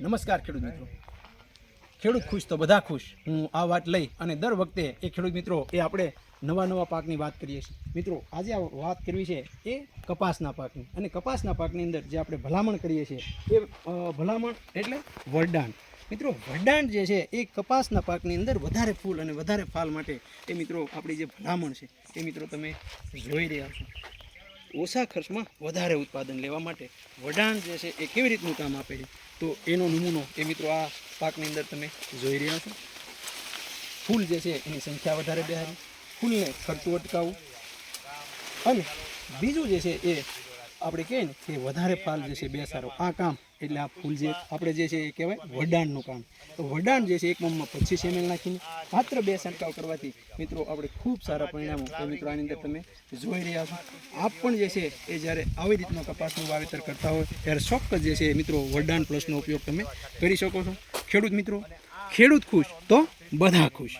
નમસ્કાર ખેડૂત મિત્રો. ખેડૂત ખુશ તો બધા ખુશ. હું આ વાત લઈ અને દર વખતે એ ખેડૂત મિત્રો એ આપણે નવા નવા પાકની વાત કરીએ છીએ. મિત્રો, આજે આ વાત કરવી છે એ કપાસના પાકની. અને કપાસના પાકની અંદર જે આપણે ભલામણ કરીએ છીએ એ ભલામણ એટલે વરદાન. મિત્રો, વરદાન જે છે એ કપાસના પાકની અંદર વધારે ફૂલ અને વધારે ફાલ માટે એ મિત્રો આપણી જે ભલામણ છે એ મિત્રો તમે જોઈ રહ્યા છો. ઓછા ખર્ચમાં વધારે ઉત્પાદન લેવા માટે વડાણ જે છે એ કેવી રીતનું કામ આપે છે? તો એનો નમૂનો એ મિત્રો આ પાકની અંદર તમે જોઈ રહ્યા છો. ફૂલ જે છે એની સંખ્યા વધારે બેહારી ફૂલને ખર્ચું અટકાવવું. અને બીજું જે છે એ આપણે કહીએ ને કે વધારે ફાલ જે છે બેસારો આ કામ એટલે આ ફૂલ જે આપણે જે છે એ કહેવાય વડાણનું કામ. તો વડાણ જે છે એક મમમાં પચીસ એમએલ નાખીને માત્ર બે છંટકાવ કરવાથી મિત્રો આપણે ખૂબ સારા પરિણામો તો મિત્રો આની અંદર તમે જોઈ રહ્યા છો. આપ પણ જે છે એ જ્યારે આવી રીતનો કપાસનું વાવેતર કરતા હોય ત્યારે ચોક્કસ જે છે મિત્રો વડાણ પ્લસનો ઉપયોગ તમે કરી શકો છો. ખેડૂત મિત્રો, ખેડૂત ખુશ તો બધા ખુશ.